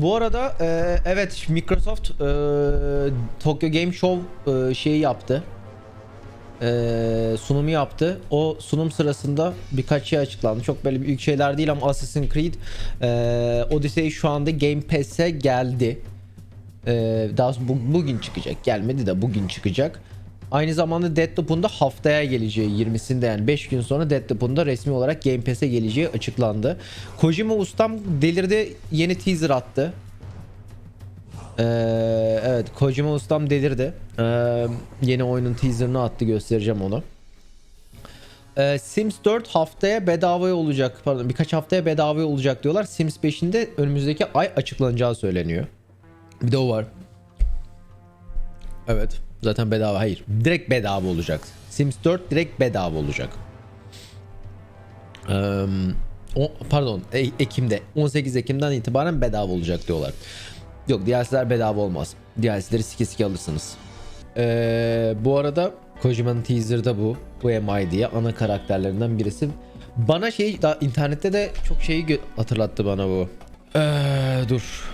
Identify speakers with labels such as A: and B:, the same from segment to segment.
A: Bu arada e, evet Microsoft e, Tokyo Game Show e, şeyi yaptı. E, sunumu yaptı. O sunum sırasında birkaç şey açıklandı. Çok böyle büyük şeyler değil ama Assassin's Creed e, Odyssey şu anda Game Pass'e geldi. E, daha bu- bugün çıkacak. Gelmedi de bugün çıkacak. Aynı zamanda Deathloop'un da haftaya geleceği 20'sinde yani 5 gün sonra Deathloop'un da resmi olarak Game Pass'e geleceği açıklandı. Kojima ustam delirdi yeni teaser attı. Ee, evet Kojima ustam delirdi. Ee, yeni oyunun teaserını attı göstereceğim onu. Ee, Sims 4 haftaya bedavaya olacak. Pardon birkaç haftaya bedavaya olacak diyorlar. Sims 5'in de önümüzdeki ay açıklanacağı söyleniyor. Bir de o var. Evet. Zaten bedava. Hayır. Direkt bedava olacak. Sims 4 direkt bedava olacak. Eee, o, pardon. E- Ekim'de. 18 Ekim'den itibaren bedava olacak diyorlar. Yok DLC'ler bedava olmaz. DLC'leri sike sike alırsınız. Eee, bu arada Kojima'nın teaser'da bu. Bu MI diye ana karakterlerinden birisi. Bana şey daha internette de çok şeyi hatırlattı bana bu. Eee, dur.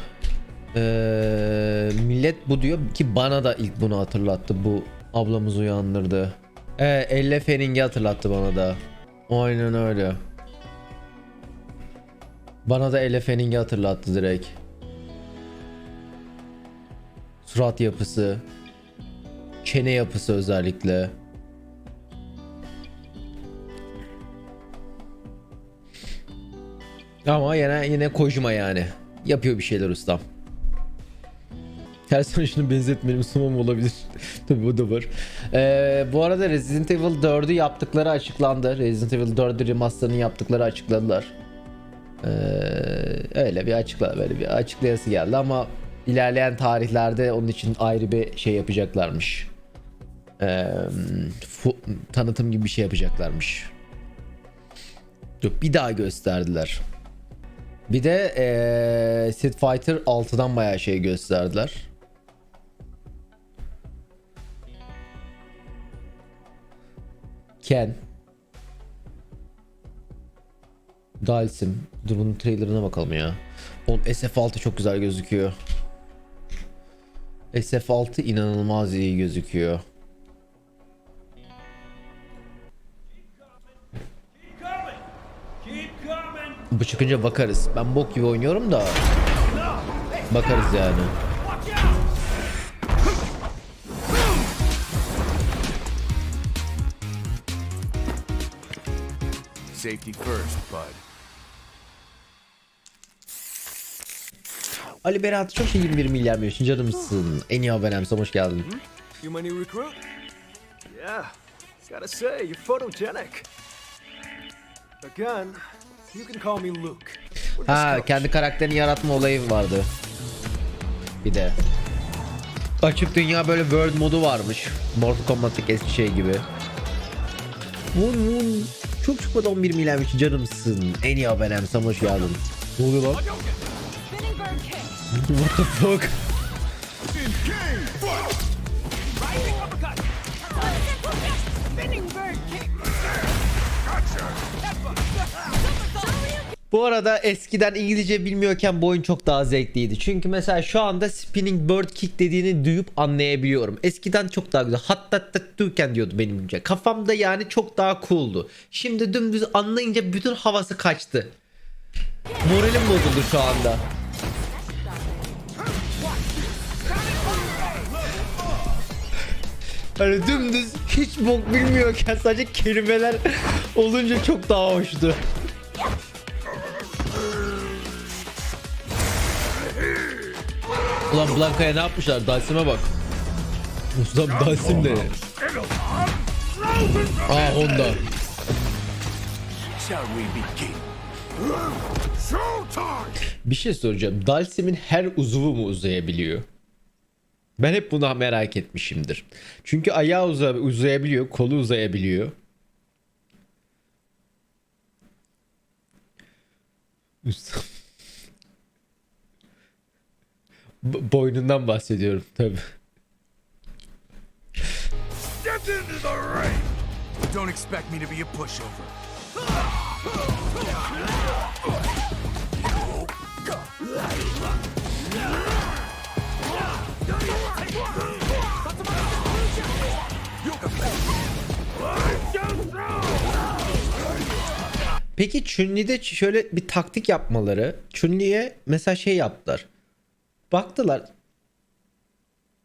A: Eee, millet bu diyor ki bana da ilk bunu hatırlattı. Bu ablamız uyandırdı. Ee, Elle Fenning'i hatırlattı bana da. Aynen öyle. Bana da Elle Fenning'i hatırlattı direkt. Surat yapısı. Çene yapısı özellikle. Ama yine yine Kojima yani. Yapıyor bir şeyler ustam. Her sene şunu benzetmenim sunmam olabilir. Tabii bu da var. Ee, bu arada Resident Evil 4'ü yaptıkları açıklandı. Resident Evil 4'ü remaster'ını yaptıkları açıkladılar. Ee, öyle bir açıkla böyle bir açıklayası geldi ama ilerleyen tarihlerde onun için ayrı bir şey yapacaklarmış. Ee, tanıtım gibi bir şey yapacaklarmış. Yok bir daha gösterdiler. Bir de eee Street Fighter 6'dan bayağı şey gösterdiler. Ken. Dalsim. Dur bunun trailerına bakalım ya. Oğlum SF6 çok güzel gözüküyor. SF6 inanılmaz iyi gözüküyor. Bu çıkınca bakarız. Ben bok gibi oynuyorum da bakarız yani.
B: Safety first, bud.
A: Ali Berat çok iyi 21 milyar milyon canımsın. En iyi abonemse hoş geldin.
B: You my new recruit? Yeah. Gotta say, you're photogenic. Again, you can call me Luke.
A: Ha kendi karakterini yaratma olayı vardı. Bir de. Açık dünya böyle world modu varmış. Mortal Kombat'taki eski şey gibi. Vun vun. Çok çıkmadı 11 milyarmış canımsın. En iyi abonemse hoş geldin. Ne oluyor lan? What the fuck? Bu arada eskiden İngilizce bilmiyorken bu oyun çok daha zevkliydi. Çünkü mesela şu anda spinning bird kick dediğini duyup anlayabiliyorum. Eskiden çok daha güzel. Hatta tattuken diyordu benimce. Kafamda yani çok daha cool'du. Şimdi dümdüz anlayınca bütün havası kaçtı. Moralim bozuldu şu anda. Hani dümdüz hiç bok bilmiyorken sadece kelimeler olunca çok daha hoştu. Ulan Blanka'ya ne yapmışlar? Dalsim'e bak. Ustam Dalsim ne? Aa Honda. Bir şey soracağım. Dalsim'in her uzuvu mu uzayabiliyor? Ben hep bunu merak etmişimdir. Çünkü ayağı uza- uzayabiliyor, kolu uzayabiliyor. Ustam. Boynundan bahsediyorum tabi.
B: Step into the
A: Peki Chunli'de şöyle bir taktik yapmaları. Chunli'ye mesela şey yaptılar. Baktılar.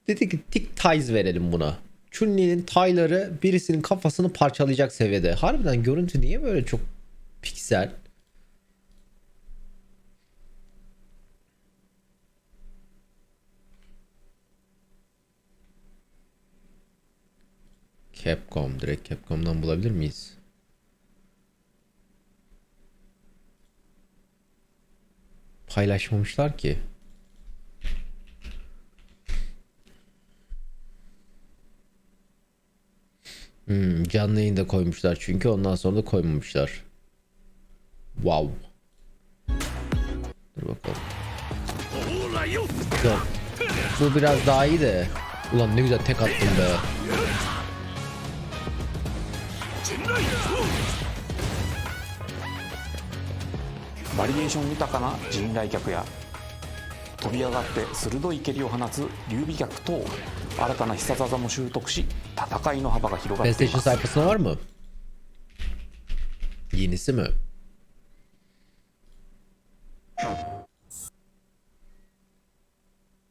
A: Dedi ki tik ties verelim buna. Chun-Li'nin tayları birisinin kafasını parçalayacak seviyede. Harbiden görüntü niye böyle çok piksel? Capcom. Direkt Capcom'dan bulabilir miyiz? Paylaşmamışlar ki. Hmm, canlı yayında koymuşlar çünkü ondan sonra da koymamışlar. Wow. Dur bakalım. Dur. Bu biraz daha iyi de. Ulan ne güzel tek attım be.
C: バリエーション豊かな陣来脚や 飛び上がって鋭い蹴りを放つ劉備脚等新たな必殺技も習得し戦いの幅が広がってい
A: PlayStation
C: ます
A: sayfasında var mı? Yenisi mi?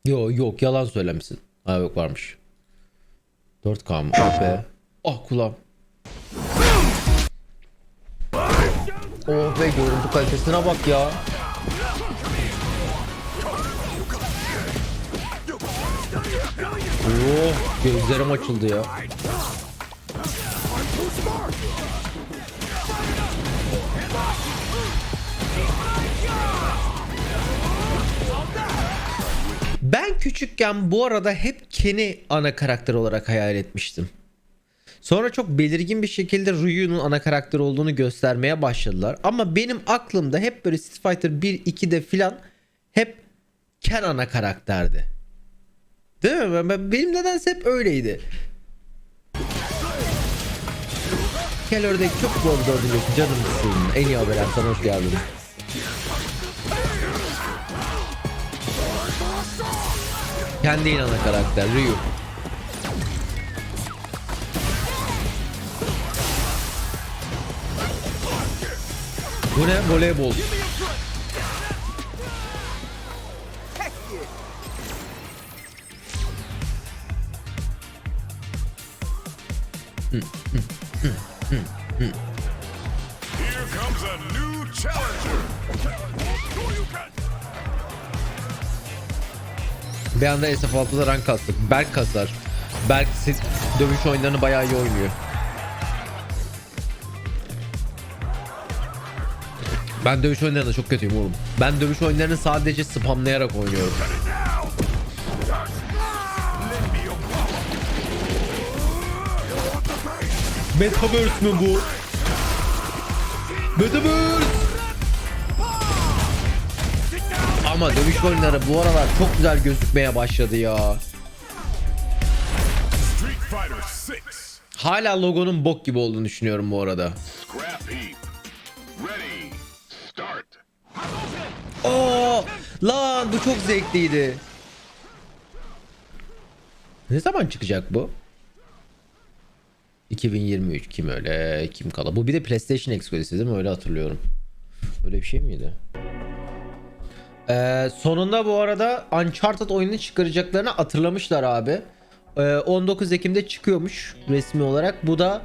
A: Yok yok yalan söylemişsin. Ha yok varmış. 4K mı? Ah be. Ah kulağım. Oh be görüntü kalitesine bak ya. Oh gözlerim açıldı ya. Ben küçükken bu arada hep Ken'i ana karakter olarak hayal etmiştim. Sonra çok belirgin bir şekilde Ryu'nun ana karakter olduğunu göstermeye başladılar. Ama benim aklımda hep böyle Street Fighter 1-2'de filan hep Ken ana karakterdi. Değil mi? Ben- ben- Benim nedense hep öyleydi. Kel ördek çok zor dördüncü canım mısın? En iyi haber sana hoş geldin. Kendi inanı karakter Ryu. Bu ne? Voleybol.
D: Here comes a new challenger.
A: Bir anda SF6'da rank kastık. Berk kasar. Berk dövüş oyunlarını bayağı iyi oynuyor. Ben dövüş oyunlarında çok kötüyüm oğlum. Ben dövüş oyunlarını sadece spamlayarak oynuyorum. Metaverse mi bu? Metaverse! Ama dövüş oyunları bu aralar çok güzel gözükmeye başladı ya.
D: Street Fighter 6.
A: Hala logonun bok gibi olduğunu düşünüyorum bu arada. Oo, lan bu çok zevkliydi. Ne zaman çıkacak bu? 2023 kim öyle kim kala. Bu bir de PlayStation eksklusif değil mi? Öyle hatırlıyorum. Öyle bir şey miydi? Ee, sonunda bu arada Uncharted oyunu çıkaracaklarını hatırlamışlar abi. Ee, 19 Ekim'de çıkıyormuş resmi olarak. Bu da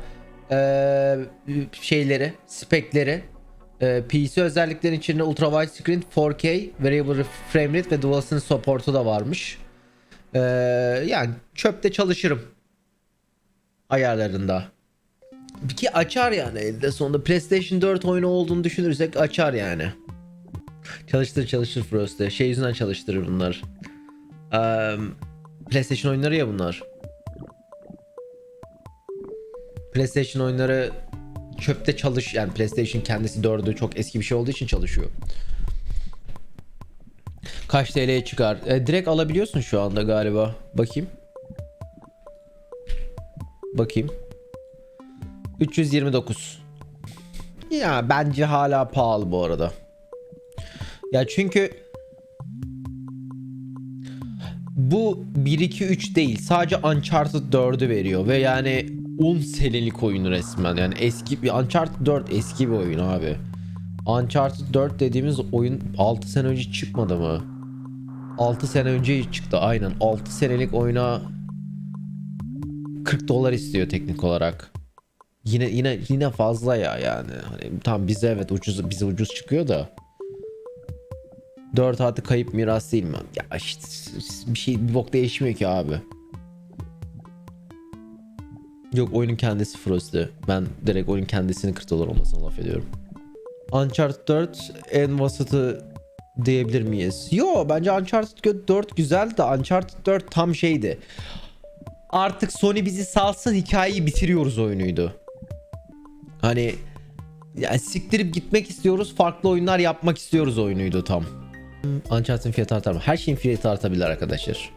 A: ee, şeyleri, spekleri, ee, PC özelliklerin içinde ultra wide screen, 4K, variable frame rate ve DualSense support'u da varmış. Ee, yani çöpte çalışırım ayarlarında. Ki açar yani elde sonunda PlayStation 4 oyunu olduğunu düşünürsek açar yani. Çalıştır çalıştır Frost'e. Şey yüzünden çalıştırır bunlar. Eee, PlayStation oyunları ya bunlar. PlayStation oyunları çöpte çalış yani PlayStation kendisi 4'ü çok eski bir şey olduğu için çalışıyor. Kaç TL'ye çıkar? E, direkt alabiliyorsun şu anda galiba. Bakayım. Bakayım. 329. Ya bence hala pahalı bu arada. Ya çünkü bu 1 2 3 değil. Sadece Uncharted 4'ü veriyor ve yani 10 senelik oyun resmen. Yani eski bir Uncharted 4 eski bir oyun abi. Uncharted 4 dediğimiz oyun 6 sene önce çıkmadı mı? 6 sene önce çıktı aynen. 6 senelik oyuna 40 dolar istiyor teknik olarak. Yine yine yine fazla ya yani. Hani tam bize evet ucuz bize ucuz çıkıyor da. 4 artı kayıp miras değil mi? Ya işte bir şey bir bok değişmiyor ki abi. Yok oyunun kendisi Frost'ı. Ben direkt oyunun kendisini 40 dolar olmasına laf ediyorum. Uncharted 4 en vasatı diyebilir miyiz? Yo bence Uncharted 4 güzel de Uncharted 4 tam şeydi. Artık Sony bizi salsın hikayeyi bitiriyoruz oyunuydu. Hani yani siktirip gitmek istiyoruz farklı oyunlar yapmak istiyoruz oyunuydu tam. Uncharted'ın fiyatı artar mı? Her şeyin fiyatı artabilir arkadaşlar.